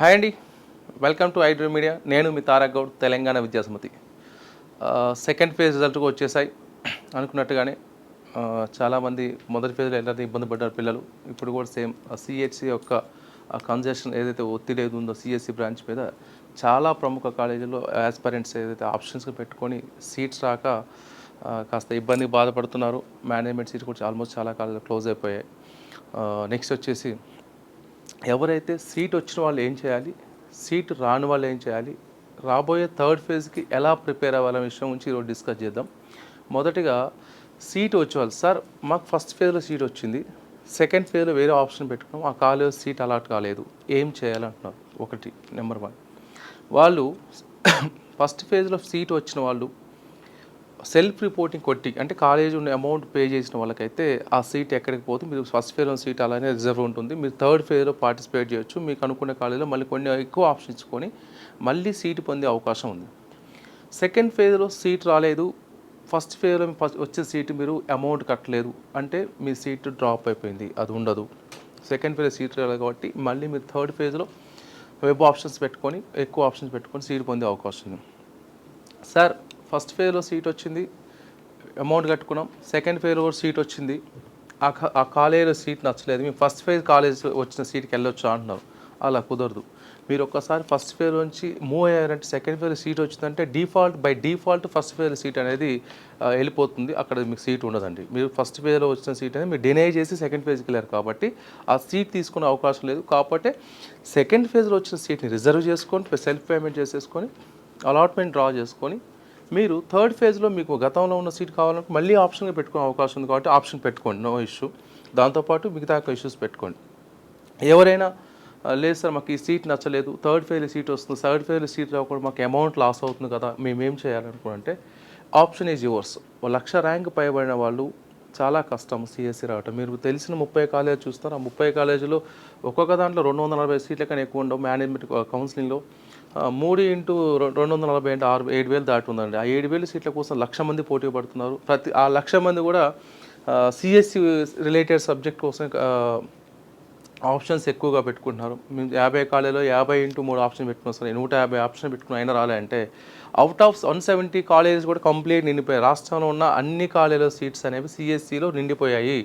Hi అండి. Welcome to iDream media నేను మీ తారక్ గౌడ్ తెలంగాణ విద్యాసమితి సెకండ్ ఫేజ్ రిజల్ట్కి వచ్చేసాయి అనుకున్నట్టుగానే. చాలామంది మొదటి ఫేజ్లో ఎలా ఇబ్బంది పడ్డారు పిల్లలు ఇప్పుడు కూడా సేమ్ సిహెచ్సి యొక్క కన్జెషన్ ఏదైతే ఒత్తిడి ఏది ఉందో సిఎస్సి బ్రాంచ్ మీద చాలా ప్రముఖ కాలేజీలో యాస్పరెంట్స్ ఏదైతే ఆప్షన్స్ పెట్టుకొని సీట్స్ రాక కాస్త ఇబ్బంది బాధపడుతున్నారు. మేనేజ్మెంట్ సీట్ కూడా ఆల్మోస్ట్ చాలా కాలేజీలు క్లోజ్ అయిపోయాయి. నెక్స్ట్ వచ్చేసి ఎవరైతే సీట్ వచ్చిన వాళ్ళు ఏం చేయాలి? సీట్ రాని వాళ్ళు ఏం చేయాలి? రాబోయే థర్డ్ ఫేజ్కి ఎలా ప్రిపేర్ అవ్వాలనే విషయం గురించి ఈరోజు డిస్కస్ చేద్దాం. మొదటిగా సీట్ వచ్చేవాళ్ళు సార్ మాకు ఫస్ట్ ఫేజ్లో సీట్ వచ్చింది. సెకండ్ ఫేజ్లో వేరే ఆప్షన్ పెట్టుకున్నాం. ఆ కాలేజ్ సీట్ అలాట్ కాలేదు. ఏం చేయాలంటున్నారు ఒకటి నెంబర్ వన్. వాళ్ళు ఫస్ట్ ఫేజ్లో సీట్ వచ్చిన వాళ్ళు సెల్ఫ్ రిపోర్టింగ్ కొట్టి అంటే కాలేజ్ ఉన్న అమౌంట్ పే చేసిన వాళ్ళకైతే ఆ సీట్ ఎక్కడికి పోతే మీరు ఫస్ట్ ఫేజ్లో సీట్ అలానే రిజర్వ్ ఉంటుంది. మీరు థర్డ్ ఫేజ్లో పార్టిసిపేట్ చేయొచ్చు. మీకు అనుకున్న కాలేజీలో మళ్ళీ కొన్ని ఎక్కువ ఆప్షన్ ఇచ్చుకొని మళ్ళీ సీట్ పొందే అవకాశం ఉంది. సెకండ్ ఫేజ్లో సీట్ రాలేదు. ఫస్ట్ ఫేజ్లో ఫస్ట్ వచ్చే సీట్ మీరు అమౌంట్ కట్టలేదు. అంటే మీ సీట్ డ్రాప్ అయిపోయింది. అది ఉండదు. సెకండ్ ఫేజ్ సీట్ రాలేదు కాబట్టి మళ్ళీ మీరు థర్డ్ ఫేజ్లో వెబ్ ఆప్షన్స్ పెట్టుకొని ఎక్కువ ఆప్షన్స్ పెట్టుకొని సీట్ పొందే అవకాశం ఉంది. సార్ ఫస్ట్ ఫేజ్లో సీట్ వచ్చింది అమౌంట్ కట్టుకున్నాం. సెకండ్ ఫేజ్లో కూడా సీట్ వచ్చింది. ఆ ఆ కాలేజీలో సీట్ నచ్చలేదు. మేము ఫస్ట్ ఫేజ్ కాలేజ్ వచ్చిన సీట్కి వెళ్ళొచ్చు అంటున్నారు. అలా కుదరదు. మీరు ఒక్కసారి ఫస్ట్ ఫేర్ నుంచి మూవ్ అయ్యారంటే సెకండ్ ఫేర్ సీట్ వచ్చిందంటే default by default first phase seat అనేది వెళ్ళిపోతుంది. అక్కడ మీకు సీట్ ఉండదండి. మీరు ఫస్ట్ ఫేజ్లో వచ్చిన సీట్ అనేది మీరు డినై చేసి సెకండ్ ఫేజ్కి వెళ్ళారు కాబట్టి ఆ సీట్ తీసుకునే అవకాశం లేదు. కాబట్టి సెకండ్ ఫేజ్లో వచ్చిన సీట్ని రిజర్వ్ చేసుకొని సెల్ఫ్ పేమెంట్ చేసేసుకొని అలాట్మెంట్ డ్రా చేసుకొని మీరు థర్డ్ ఫేజ్లో మీకు గతంలో ఉన్న సీట్ కావాలంటే మళ్ళీ ఆప్షన్గా పెట్టుకునే అవకాశం ఉంది కాబట్టి ఆప్షన్ పెట్టుకోండి నో ఇష్యూ దాంతోపాటు మిగతా యొక్క ఇష్యూస్ పెట్టుకోండి. ఎవరైనా లేదు సార్ మాకు ఈ సీట్ నచ్చలేదు థర్డ్ ఫేజ్ సీట్ వస్తుంది థర్డ్ ఫేజ్ సీట్ రాకుండా మాకు అమౌంట్ లాస్ అవుతుంది కదా మేము ఏం చేయాలనుకుంటే option is yours lakh rank పైబడిన వాళ్ళు చాలా కష్టం సిఎస్సి రావటం. మీరు తెలిసిన ముప్పై కాలేజ్ చూస్తారు? ఆ ముప్పై కాలేజీలో ఒక్కొక్క దాంట్లో రెండు వందల నలభై సీట్ల కన్నా ఎక్కువ ఉండవు. మేనేజ్మెంట్ కౌన్సిలింగ్లో మూడు ఇంటూ రెండు వందల నలభై అంటే ఆరు ఏడు వేలు దాటుందండి ఆ ఏడు వేలు సీట్ల కోసం లక్ష మంది పోటీ పడుతున్నారు. ప్రతి ఆ లక్ష మంది కూడా సిఎస్సి రిలేటెడ్ సబ్జెక్ట్ కోసం ఆప్షన్స్ ఎక్కువగా పెట్టుకుంటున్నారు. మేము యాభై కాలేజీలో యాభై ఇంటూ మూడు ఆప్షన్ పెట్టుకున్నాం సరే నూట యాభై ఆప్షన్ పెట్టుకుని అయినా రాలే అంటే out of one seventy colleges కూడా కంప్లీట్ నిండిపోయాయి. రాష్ట్రంలో ఉన్న అన్ని కాలేజీలో సీట్స్ అనేవి సిఎస్సిలో నిండిపోయాయి.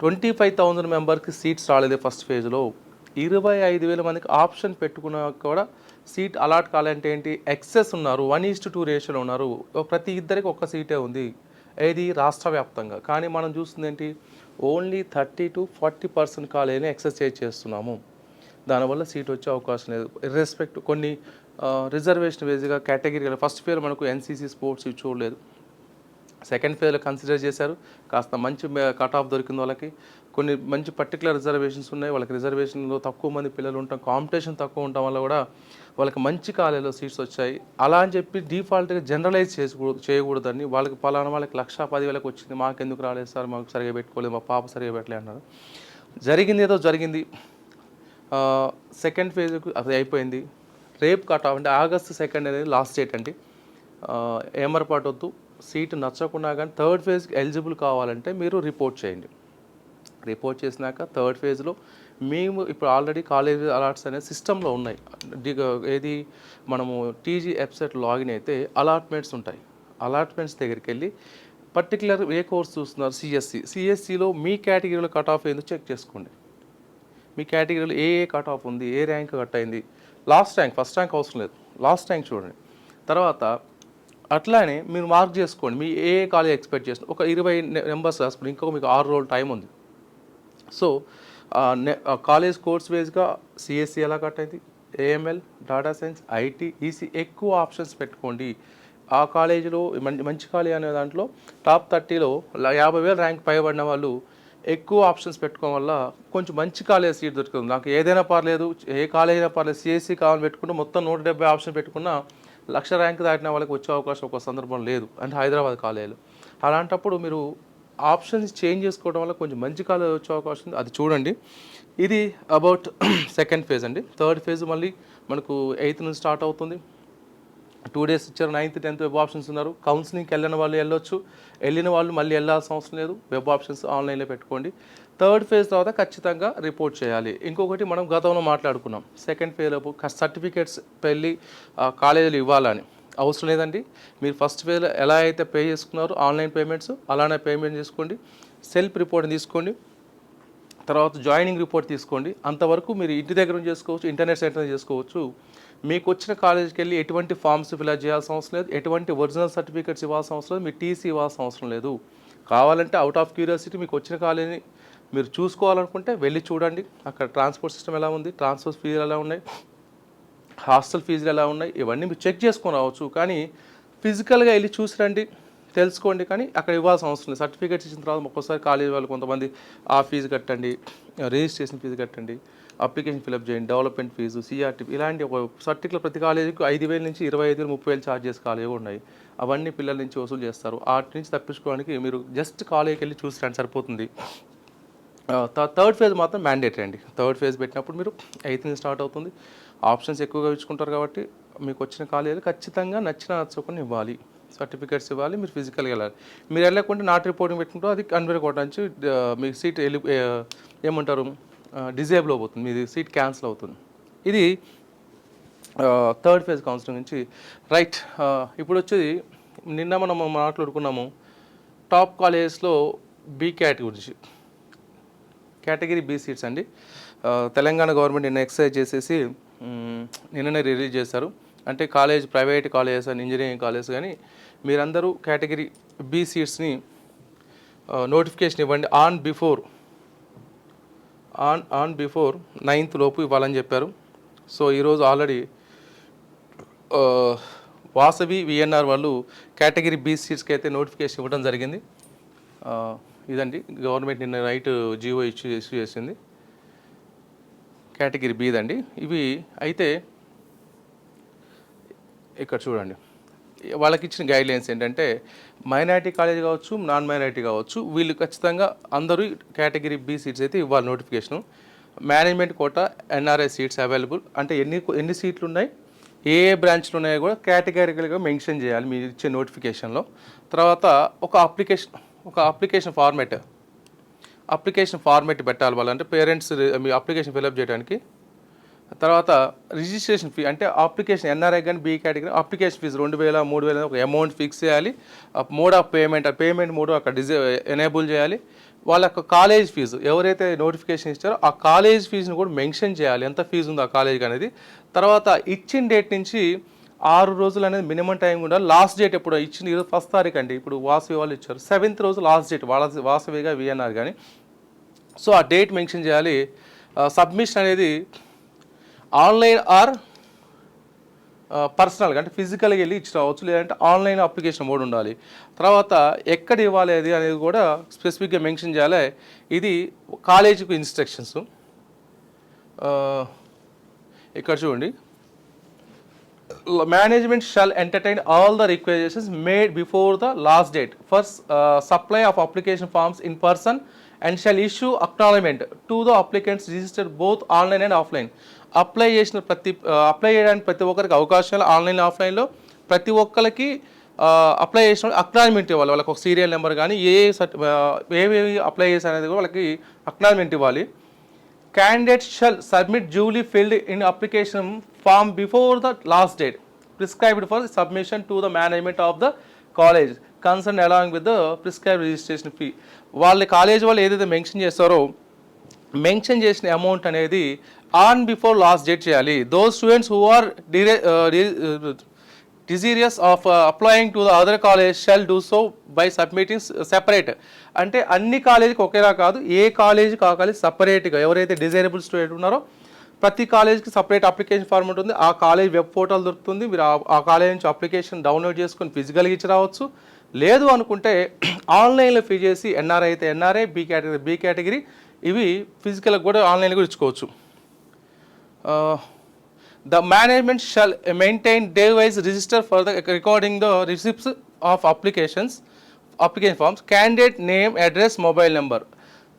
ట్వంటీ ఫైవ్ థౌజండ్ మెంబర్కి సీట్స్ రాలేదు ఫస్ట్ ఫేజ్లో ఇరవై ఐదు వేల మందికి ఆప్షన్ పెట్టుకున్నా కూడా సీట్ అలాట్ కావాలంటే ఏంటి ఎక్సెస్ ఉన్నారు వన్ ఈస్ట్ టూ రేషియోలో ఉన్నారు. ప్రతి ఇద్దరికి ఒక్క సీటే ఉంది. ఏది? రాష్ట్ర వ్యాప్తంగా కానీ మనం చూస్తుంది ఏంటి only thirty to forty percent కాలేజీని ఎక్సర్సైజ్ చేస్తున్నాము. దానివల్ల సీట్ వచ్చే అవకాశం లేదు. రెస్పెక్ట్ కొన్ని రిజర్వేషన్ బేస్గా కేటగిరీ ఫస్ట్ ఫేర్ మనకు ఎన్సీసీ స్పోర్ట్స్ ఇవి చూడలేదు. సెకండ్ ఫేజ్లో కన్సిడర్ చేశారు. కాస్త మంచి కట్ ఆఫ్ దొరికింది వాళ్ళకి. కొన్ని మంచి పర్టికులర్ రిజర్వేషన్స్ ఉన్నాయి. వాళ్ళకి రిజర్వేషన్లో తక్కువ మంది పిల్లలు ఉంటాం. కాంపిటీషన్ తక్కువ ఉండటం వల్ల కూడా వాళ్ళకి మంచి కాలేజీలో సీట్స్ వచ్చాయి. అలా అని చెప్పి డిఫాల్ట్గా జనరలైజ్ చేసుకోకూడదు చేయకూడదని వాళ్ళకి పలానా వాళ్ళకి లక్ష పదివేలకు వచ్చింది. మాకెందుకు రాలేదు సార్ మాకు సరిగా పెట్టుకోలేదు మా పాప సరిగా పెట్టలేదు అన్నారు. జరిగింది ఏదో జరిగింది. సెకండ్ ఫేజ్కి అది అయిపోయింది. రేపు కట్ ఆఫ్ అంటే ఆగస్ట్ సెకండ్ అనేది లాస్ట్ డేట్ అండి. ఏమరపాటు వద్దు సీట్ నచ్చకుండా కానీ థర్డ్ ఫేజ్కి ఎలిజిబుల్ కావాలంటే మీరు రిపోర్ట్ చేయండి. రిపోర్ట్ చేసినాక థర్డ్ ఫేజ్లో మేము ఇప్పుడు ఆల్రెడీ కాలేజ్ అలాట్స్ అనే సిస్టంలో ఉన్నాయి. ఏది మనము టీజీ వెబ్సైట్ లాగిన్ అయితే అలాట్మెంట్స్ ఉంటాయి. అలాట్మెంట్స్ దగ్గరికి వెళ్ళి పర్టికులర్ ఏ కోర్స్ చూస్తున్నారు? సిఎస్సి. సిఎస్సిలో మీ కేటగిరీలో కట్ ఆఫ్ ఏందో చెక్ చేసుకోండి. మీ కేటగిరీలో ఏ ఏ కట్ ఆఫ్ ఉంది? ఏ ర్యాంక్ కట్ అయింది? లాస్ట్ ర్యాంక్ ఫస్ట్ ర్యాంక్ అవసరం లేదు. లాస్ట్ ర్యాంక్ చూడండి. తర్వాత అట్లానే మీరు మార్క్ చేసుకోండి. మీ ఏ కాలేజ్ ఎక్స్పెక్ట్ చేసిన ఒక ఇరవై నెంబర్స్ రాసుకుని ఇంకొక మీకు ఆరు రోజులు టైం ఉంది. సో కాలేజ్ కోర్స్ బేస్గా సిఎస్సి ఎలా కట్ అయింది? AML data science IT EC ఎక్కువ ఆప్షన్స్ పెట్టుకోండి. ఆ కాలేజీలో మంచి మంచి కాలేజ్ అనే దాంట్లో టాప్ థర్టీలో యాభై వేలు ర్యాంక్ పైబడిన వాళ్ళు ఎక్కువ ఆప్షన్స్ పెట్టుకోవడం వల్ల కొంచెం మంచి కాలేజ్ సీట్ దొరుకుతుంది. నాకు ఏదైనా పర్లేదు ఏ కాలేజ్ అయినా పర్లేదు సిఎస్సి కావాలని పెట్టుకుంటే మొత్తం నూట డెబ్బై ఆప్షన్ పెట్టుకున్నా లక్ష ర్యాంక్ దాటిన వాళ్ళకి వచ్చే అవకాశం ఒక సందర్భం లేదు. అంటే హైదరాబాద్ కాలేజీలో అలాంటప్పుడు మీరు ఆప్షన్స్ చేంజ్ చేసుకోవడం వల్ల కొంచెం మంచి కాలేజ్ వచ్చే అవకాశం ఉంది. అది చూడండి. ఇది అబౌట్ సెకండ్ ఫేజ్ అండి. థర్డ్ ఫేజ్ మళ్ళీ మనకు ఎయిత్ నుంచి స్టార్ట్ అవుతుంది. టూ డేస్ ఇచ్చారు నైన్త్ టెన్త్ వెబ్ ఆప్షన్స్ ఉన్నారు. కౌన్సిలింగ్కి వెళ్ళిన వాళ్ళు వెళ్ళొచ్చు. వెళ్ళిన వాళ్ళు మళ్ళీ వెళ్ళాల్సిన అవసరం లేదు. వెబ్ ఆప్షన్స్ ఆన్లైన్లో పెట్టుకోండి. థర్డ్ ఫేజ్ తర్వాత ఖచ్చితంగా రిపోర్ట్ చేయాలి. ఇంకొకటి మనం గతంలో మాట్లాడుకున్నాం. సెకండ్ ఫేజ్ సర్టిఫికేట్స్ పెళ్ళి కాలేజీలు ఇవ్వాలని. అవసరం లేదండి. మీరు ఫస్ట్ పేలో ఎలా అయితే పే చేసుకున్నారో ఆన్లైన్ పేమెంట్స్ అలానే పేమెంట్ చేసుకోండి. సెల్ఫ్ రిపోర్ట్ తీసుకోండి. తర్వాత జాయినింగ్ రిపోర్ట్ తీసుకోండి. అంతవరకు మీరు ఇంటి దగ్గర నుంచి చేసుకోవచ్చు ఇంటర్నెట్ సెంటర్ చేసుకోవచ్చు. మీకు వచ్చిన కాలేజీకి వెళ్ళి ఎటువంటి ఫామ్స్ ఫిల్అప్ చేయాల్సిన అవసరం లేదు. ఎటువంటి ఒరిజినల్ సర్టిఫికేట్స్ ఇవ్వాల్సిన అవసరం లేదు. మీ టీసీ ఇవ్వాల్సిన అవసరం లేదు. కావాలంటే అవుట్ ఆఫ్ క్యూరియాసిటీ మీకు వచ్చిన కాలేజీని మీరు చూసుకోవాలనుకుంటే వెళ్ళి చూడండి. అక్కడ ట్రాన్స్పోర్ట్ సిస్టమ్ ఎలా ఉంది? ట్రాన్స్పోర్ట్ ఫీజులు ఎలా ఉన్నాయి? హాస్టల్ ఫీజులు ఎలా ఉన్నాయి ఇవన్నీ మీరు చెక్ చేసుకొని రావచ్చు. కానీ ఫిజికల్గా వెళ్ళి చూసి రండి తెలుసుకోండి. కానీ అక్కడ ఇవ్వాల్సిన అవసరం లేదు. సర్టిఫికేట్స్ ఇచ్చిన తర్వాత ఒక్కోసారి కాలేజీ వాళ్ళు కొంతమంది ఆ ఫీజు కట్టండి రిజిస్ట్రేషన్ ఫీజు కట్టండి అప్లికేషన్ ఫిలప్ చేయండి డెవలప్మెంట్ ఫీజు సిఆర్టీ ఇలాంటి ఒక సర్టిఫికేట్ ప్రతి కాలేజీకి ఐదు వేల నుంచి ఇరవై ఐదు వేలు ముప్పై వేలు ఛార్జెస్ కాలేజీ ఉన్నాయి. అవన్నీ పిల్లల నుంచి వసూలు చేస్తారు. వాటి నుంచి తప్పించుకోవడానికి మీరు జస్ట్ కాలేజీకి వెళ్ళి చూసి రండి సరిపోతుంది. థర్డ్ ఫేజ్ మాత్రం మ్యాండేటరీ అండి. థర్డ్ ఫేజ్ పెట్టినప్పుడు మీరు ఎయిత్ నుంచి స్టార్ట్ అవుతుంది. ఆప్షన్స్ ఎక్కువగా ఇచ్చుకుంటారు కాబట్టి మీకు వచ్చిన కాలేజీలు ఖచ్చితంగా నచ్చిన నచ్చకుండా ఇవ్వాలి. సర్టిఫికేట్స్ ఇవ్వాలి మీరు ఫిజికల్గా వెళ్ళాలి. మీరు వెళ్ళకుంటే నాట్ రిపోర్టింగ్ పెట్టుకుంటే అది కన్వెర్ కొట్టడానికి మీ సీట్ వెళ్ళి ఏమంటారు డిజేబుల్ అవుతుంది. మీది సీట్ క్యాన్సిల్ అవుతుంది. ఇది థర్డ్ ఫేజ్ కౌన్సిలింగ్ నుంచి రైట్ ఇప్పుడు వచ్చేది నిన్న మనం మాట్లాడుకున్నాము టాప్ కాలేజెస్లో బీ క్యాట్ గురించి కేటగిరీ బీ సీట్స్ అండి. తెలంగాణ గవర్నమెంట్ నిన్న ఎక్సైజ్ చేసేసి నిన్ననే రిలీజ్ చేశారు. అంటే కాలేజ్ ప్రైవేట్ కాలేజెస్ అని ఇంజనీరింగ్ కాలేజ్ కానీ మీరందరూ కేటగిరీ బీ సీట్స్ని నోటిఫికేషన్ ఇవ్వండి. On before on on before ninth లోపు ఇవ్వాలని చెప్పారు. సో ఈరోజు ఆల్రెడీ వాసవి విఎన్ఆర్ వాళ్ళు కేటగిరీ బీ సీట్స్కి అయితే నోటిఫికేషన్ ఇవ్వడం జరిగింది. ఇదండి. గవర్నమెంట్ నిన్న రైట్ జియో ఇష్యూ ఇష్యూ చేసింది. కేటగిరీ బీదండి ఇవి అయితే ఇక్కడ చూడండి. వాళ్ళకి ఇచ్చిన గైడ్లైన్స్ ఏంటంటే మైనారిటీ కాలేజ్ కావచ్చు నాన్ మైనారిటీ కావచ్చు వీళ్ళు ఖచ్చితంగా అందరూ కేటగిరీ బి సీట్స్ అయితే ఇవ్వాలి notification management quota NRI seats available అంటే ఎన్ని ఎన్ని సీట్లు ఉన్నాయి ఏ ఏ బ్రాంచ్లు ఉన్నాయో కూడా కేటగిరికల్గా మెన్షన్ చేయాలి మీరు ఇచ్చే నోటిఫికేషన్లో తర్వాత ఒక అప్లికేషన్ ఒక అప్లికేషన్ ఫార్మేట్ అప్లికేషన్ ఫార్మెట్ పెట్టాలి వాళ్ళంటే పేరెంట్స్ మీ అప్లికేషన్ ఫిలప్ చేయడానికి. తర్వాత రిజిస్ట్రేషన్ ఫీ అంటే అప్లికేషన్ ఎన్ఆర్ఐ కానీ బీ కేటగిరీ అప్లికేషన్ ఫీజు రెండు వేల మూడు వేల ఒక అమౌంట్ ఫిక్స్ చేయాలి. మోడ్ ఆఫ్ పేమెంట్ ఆ పేమెంట్ మోడ్ అక్కడ డిజే ఎనేబుల్ చేయాలి. వాళ్ళ యొక్క కాలేజ్ ఫీజు ఎవరైతే నోటిఫికేషన్ ఇచ్చారో ఆ కాలేజ్ ఫీజుని కూడా మెన్షన్ చేయాలి. ఎంత ఫీజు ఉందో ఆ కాలేజ్కి అనేది. తర్వాత ఇచ్చిన డేట్ నుంచి ఆరు రోజులు అనేది మినిమం టైం కూడా. లాస్ట్ డేట్ ఎప్పుడు ఇచ్చిన ఈరోజు ఫస్ట్ తారీఖు అండి. ఇప్పుడు వాసవి వాళ్ళు ఇచ్చారు. సెవెంత్ రోజు లాస్ట్ డేట్ వాళ్ళ వాసవిగా విఎన్ఆర్ కానీ సో ఆ డేట్ మెన్షన్ చేయాలి. సబ్మిషన్ అనేది ఆన్లైన్ ఆర్ పర్సనల్గా అంటే ఫిజికల్గా వెళ్ళి ఇచ్చి రావచ్చు. లేదంటే ఆన్లైన్ అప్లికేషన్ మోడ్ ఉండాలి. తర్వాత ఎక్కడ ఇవ్వాలి అది అనేది కూడా స్పెసిఫిక్గా మెన్షన్ చేయాలి. ఇది కాలేజీకి ఇన్స్ట్రక్షన్స్. ఇక్కడ చూడండి. Management shall entertain all the requisitions made before the last date first supply of application forms in person and shall issue acknowledgement to the applicants registered both online and offline apply చేసిన ప్రతి uh, apply చేయడానికి ప్రతి ఒక్కరికి అవకాశాలు online ఆఫ్లైన్లో ప్రతి ఒక్కరికి uh, apply చేసిన అక్నాలజ్మెంట్ ఇవ్వాలి. వాళ్ళకి ఒక సీరియల్ నెంబర్ కానీ ఏ సర్టి uh, ఏమేమి అప్లై కూడా వాళ్ళకి అక్నాలజ్మెంట్ ఇవ్వాలి. Candidate shall submit duly filled in application form before the last date prescribed for submission to the management of the college concerned along with the prescribed registration fee వాళ్ళ college వాళ్ళు ఏదైతే mention చేస్తారో mention చేసిన amount అనేది on before last date చేయాలి. Those students who are dire desirous of applying to the other college shall do so by submitting separate అంటే అన్ని కాలేజీకి ఒకేలా కాదు ఏ కాలేజీ కావాలి సపరేట్గా ఎవరైతే డిజైరబుల్ స్టూడెంట్ ఉన్నారో ప్రతి కాలేజ్కి సపరేట్ అప్లికేషన్ ఫార్మ్ ఉంటుంది. ఆ కాలేజ్ వెబ్ పోర్టల్ దొరుకుతుంది. మీరు ఆ- ఆ కాలేజ్ నుంచి అప్లికేషన్ డౌన్లోడ్ చేసుకొని ఫిజికల్గా ఇచ్చి రావచ్చు. లేదు అనుకుంటే ఆన్లైన్లో ఫీ చేసి ఎన్ఆర్ఐ అయితే NRI B category B category ఇవి ఫిజికల్గా కూడా ఆన్లైన్లో కూడా ఇచ్చుకోవచ్చు. The management shall maintain day wise register for the recording the receipts of applications application forms candidate name address mobile number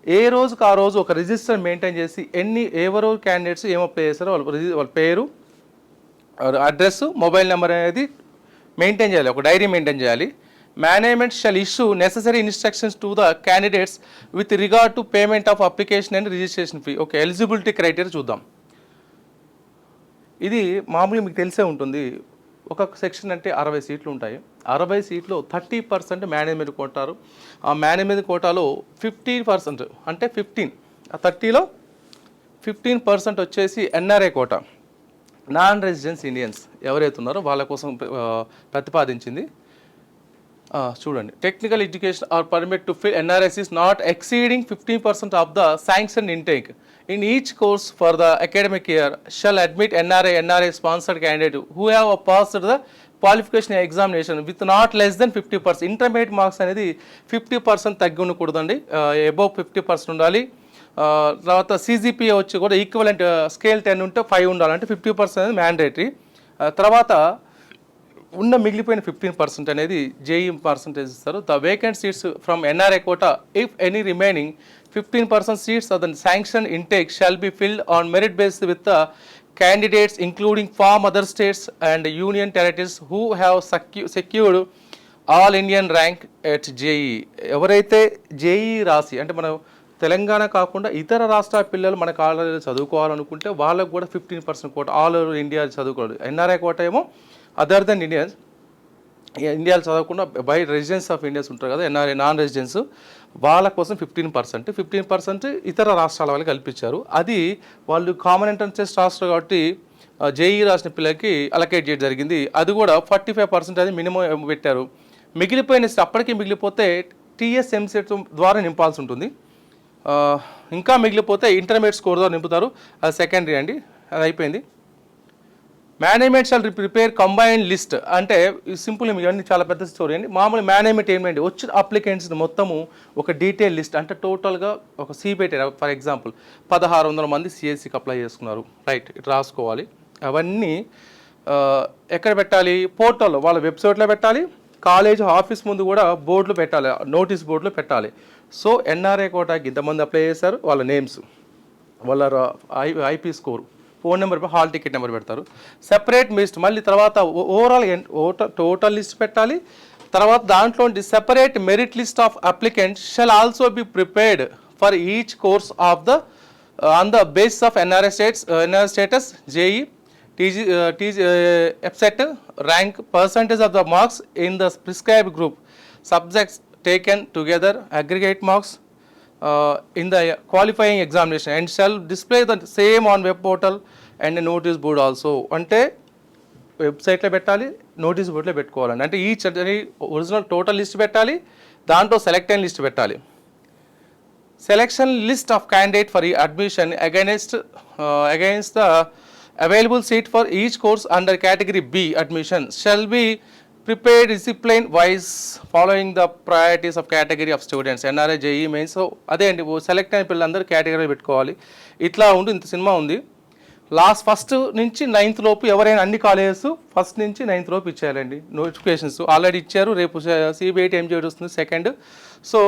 ఏ రోజుకు ఆ రోజు ఒక రిజిస్టర్ మెయింటైన్ చేసి ఎన్ని ఎవరు క్యాండిడేట్స్ ఏం అప్లై చేస్తారో వాళ్ళ వాళ్ళ పేరు అడ్రస్ మొబైల్ నెంబర్ అనేది మెయింటైన్ చేయాలి. ఒక డైరీ మెయింటైన్ చేయాలి. Management shall issue necessary instructions to the candidates with regard to payment of application and registration fee okay eligibility criteria చూద్దాం. ఇది మామూలుగా మీకు తెలిసే ఉంటుంది. ఒక సెక్షన్ అంటే అరవై సీట్లు ఉంటాయి. అరవై సీట్లు థర్టీ పర్సెంట్ మేనేజ్మెంట్ కోటారు ఆ మేనేజ్మెంట్ కోటాలో ఫిఫ్టీన్ పర్సెంట్ అంటే ఫిఫ్టీన్. ఆ థర్టీలో ఫిఫ్టీన్ పర్సెంట్ వచ్చేసి NRI quota. Non residence Indians ఎవరైతే ఉన్నారో వాళ్ళ కోసం ప్రతిపాదించింది. చూడండి. Technical education are permit to fill NRS is not exceeding fifteen percent of the sanction intake in each course for the academic year shall admit NRI NRI sponsored candidate who have passed the qualification examination with not less than fifty percent intermediate marks అనేది fifty percent తగ్గి ఉండకూడదండి above fifty percent ఉండాలి. తర్వాత CGPA వచ్చి కూడా equivalent scale ten ఉంటే five ఉండాలంటే fifty percent అనేది మ్యాండేటరీ తర్వాత ఉన్న మిగిలిపోయిన ఫిఫ్టీన్ పర్సెంట్ అనేది జేఈ పర్సెంటేజ్ ఇస్తారు. The vacant seats from NRI quota if any remaining fifteen percent seats of the sanction intake shall be filled on merit base with the candidates including from other states and union territories who have secu- secured all Indian rank at JEE ఎవరైతే JEE రాసి అంటే మనం తెలంగాణ కాకుండా ఇతర రాష్ట్రాల పిల్లలు మన కాలేజీలో చదువుకోవాలనుకుంటే వాళ్ళకు కూడా fifteen percent quota all over India చదువుకోవాలి. ఎన్ఆర్ఐ కోట ఏమో అదర్ దెన్ ఇండియన్స్ ఇండియాలో చదవకుండా బై రెసిడెన్స్ ఆఫ్ ఇండియాస్ ఉంటారు కదా ఎన్ఆర్ఐ నాన్ రెసిడెన్స్ వాళ్ళ కోసం ఫిఫ్టీన్ పర్సెంట్ ఫిఫ్టీన్ పర్సెంట్ ఇతర రాష్ట్రాల వాళ్ళకి కల్పించారు. అది వాళ్ళు కామన్ ఎంట్రన్స్ టెస్ట్ రాష్ట్రం కాబట్టి జేఈ రాసిన పిల్లలకి అలకేట్ చేయడం జరిగింది. అది కూడా ఫార్టీ ఫైవ్ పర్సెంట్ అది మినిమం పెట్టారు. మిగిలిపోయిన seat అప్పటికి మిగిలిపోతే టీఎస్ఎంసీ ద్వారా నింపాల్సి ఉంటుంది. ఇంకా మిగిలిపోతే ఇంటర్మీడియట్ స్కోర్ ద్వారా నింపుతారు. అది సెకండరీ అండి. అది అయిపోయింది. Management shall prepare combined list అంటే సింపుల్ ఇవన్నీ చాలా పెద్ద స్టోరీ అండి. మామూలు మేనేజ్మెంట్ ఏంటంటే వచ్చిన అప్లికెంట్స్ మొత్తము ఒక డీటెయిల్ లిస్ట్ అంటే టోటల్గా ఒక సిబిఐటీ ఫర్ ఎగ్జాంపుల్ పదహారు వందల మంది సిఎస్సికి అప్లై చేసుకున్నారు. రైట్ ఇటు రాసుకోవాలి. అవన్నీ ఎక్కడ పెట్టాలి? పోర్టల్లో వాళ్ళ వెబ్సైట్లో పెట్టాలి. కాలేజ్ ఆఫీస్ ముందు కూడా బోర్డులు పెట్టాలి. నోటీస్ బోర్డులు పెట్టాలి. సో ఎన్ఆర్ఐ కోటాకి ఇంతమంది అప్లై చేశారు. వాళ్ళ నేమ్స్ వాళ్ళ I IP score phone number hall ticket number పెడతారు. సెపరేట్ లిస్ట్ మళ్ళీ తర్వాత ఓవరాల్ ఎన్- ఓట- టోటల్ లిస్ట్ పెట్టాలి. తర్వాత దాంట్లో separate merit list of applicant shall also be prepared for each course of the on the basis of NRS states NRS status JEE TG TG EAPCET rank percentage of the marks in the prescribed group subjects taken together aggregate marks Uh, in the qualifying examination and shall display the same on web portal and a notice board also. అంటే వెబ్సైట్లో పెట్టాలి notice బోర్డులో పెట్టుకోవాలండి అంటే ఈ original total list పెట్టాలి దాంట్లో select అయిన లిస్ట్ పెట్టాలి. Selection list of candidate for the admission against against the available seat for each course under category B admission shall be prepare discipline wise following the priorities of category of students NRI JEE main so అదే అండి select అయిన పిల్లలందరూ category పెట్టుకోవాలి. ఇట్లా ఉండి ఇంత cinema ఉంది. Last first నుంచి నైన్త్ లోపు ఎవరైనా అన్ని కాలేజెస్ ఫస్ట్ నుంచి నైన్త్ లోపు ఇచ్చేయాలండి. నోటిఫికేషన్స్ ఆల్రెడీ ఇచ్చారు. రేపు సిబిఐటి ఎంజీ వస్తుంది second so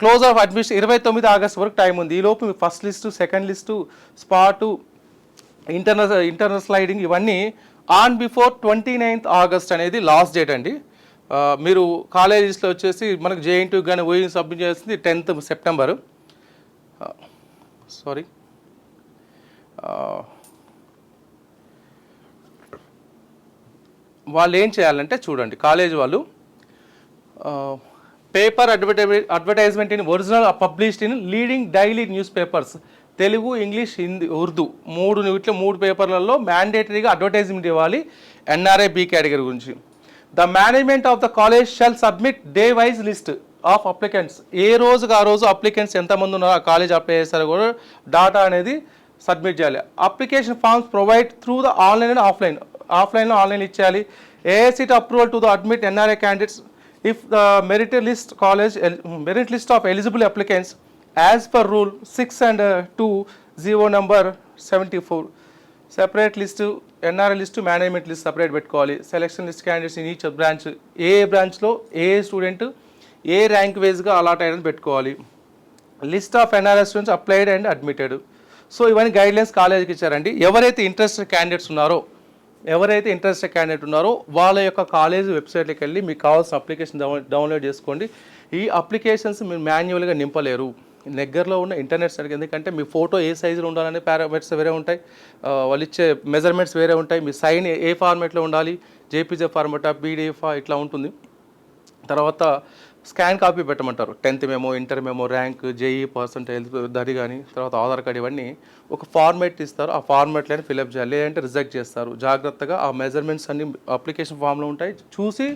close of admission ఇరవై తొమ్మిది ఆగస్ట్ వరకు టైం ఉంది. ఈ లోపు first list second list spot internal internal sliding ఇవన్నీ on before twenty ninth August అనేది లాస్ట్ డేట్ అండి. మీరు కాలేజెస్లో వచ్చేసి మనకు జేఎన్టీ కానీ ఓయి సబ్మిట్ చేసింది టెన్త్ సెప్టెంబర్ సారీ వాళ్ళు ఏం చేయాలంటే చూడండి కాలేజ్ వాళ్ళు paper advertise advertisement in original published in leading daily news papers Telugu English Hindi Urdu మూడు వీటిలో మూడు పేపర్లలో మ్యాండేటరీగా అడ్వర్టైజ్మెంట్ ఇవ్వాలి ఎన్ఆర్ఐ బి కేటగిరీ గురించి. The management of the college shall submit day wise list of applicants. ఏ రోజుకి ఆ రోజు అప్లికెంట్స్ ఎంతమంది ఉన్నారో ఆ కాలేజ్ అప్లై చేస్తారో కూడా డాటా అనేది సబ్మిట్ చేయాలి. Application forms provide through the online and offline. ఆఫ్లైన్లో ఆన్లైన్ ఇచ్చేయాలి. AICTE approval to the admit NRI candidates if the merit list college merit list of eligible applicants as per rule six and two GO number seventy four separate list NRI list management list separate పెట్టుకోవాలి. Selection list candidates in each branch ఏ బ్రాంచ్లో ఏ student ఏ rank వైజ్గా allot అయ్యేది పెట్టుకోవాలి. List of NRI students applied and admitted so ఇవన్నీ guidelines కాలేజీకి ఇచ్చారండి. ఎవరైతే ఇంట్రెస్టెడ్ క్యాండిడేట్స్ ఉన్నారో ఎవరైతే ఇంట్రెస్టెడ్ క్యాండిడేట్ ఉన్నారో వాళ్ళ యొక్క కాలేజ్ వెబ్సైట్లోకి వెళ్ళి మీకు కావాల్సిన అప్లికేషన్ డౌన్ డౌన్లోడ్ చేసుకోండి. ఈ అప్లికేషన్స్ మీరు మాన్యువల్గా నింపలేరు. దగ్గరలో ఉన్న ఇంటర్నెట్ సరిగ్గా ఎందుకంటే మీ ఫోటో ఏ సైజులో ఉండాలని పారామీటర్స్ వేరే ఉంటాయి. వాళ్ళు ఇచ్చే మెజర్మెంట్స్ వేరే ఉంటాయి. మీ సైన్ ఏ ఫార్మేట్లో ఉండాలి. జేపీజే ఫార్మేటా పీడిఎఫ్ ఇట్లా ఉంటుంది. తర్వాత scan copy పెట్టమంటారు. Tenth memo inter memo rank JEE percentage దరి కానీ తర్వాత ఆధార్ కార్డ్ ఇవన్నీ ఒక ఫార్మేట్ ఇస్తారు. ఆ ఫార్మేట్లని ఫిల్అప్ చేయాలి. లేదంటే రిజెక్ట్ చేస్తారు. జాగ్రత్తగా ఆ మెజర్మెంట్స్ అన్ని అప్లికేషన్ ఫామ్లో ఉంటాయి. చూసి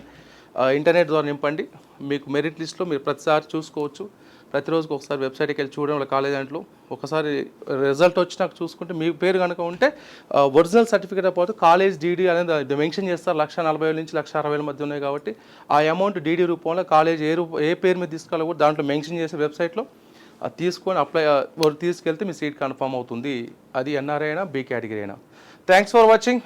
ఇంటర్నెట్ ద్వారా నింపండి. మీకు మెరిట్ లిస్ట్లో మీరు ప్రతిసారి చూసుకోవచ్చు. ప్రతిరోజుకి ఒకసారి వెబ్సైట్కి వెళ్ళి చూడడం వాళ్ళ కాలేజ్ దాంట్లో. ఒకసారి రిజల్ట్ వచ్చినాక చూసుకుంటే మీ పేరు కనుక ఉంటే ఒరిజినల్ సర్టిఫికేట్ పోతే కాలేజ్ డీడీ అనేది మెన్షన్ చేస్తారు. లక్ష నలభై వేల నుంచి లక్ష అరవై వేల మధ్య ఉన్నాయి కాబట్టి ఆ అమౌంట్ డీడీ రూపంలో కాలేజ్ ఏ రూప ఏ పేరు మీద తీసుకోవాలో కూడా దాంట్లో మెన్షన్ చేసే వెబ్సైట్లో అది తీసుకొని అప్లై తీసుకెళ్తే మీ సీట్ కన్ఫర్మ్ అవుతుంది. అది ఎన్ఆర్ఐ అయినా బీ కేటగిరీ అయినా. Thanks for watching.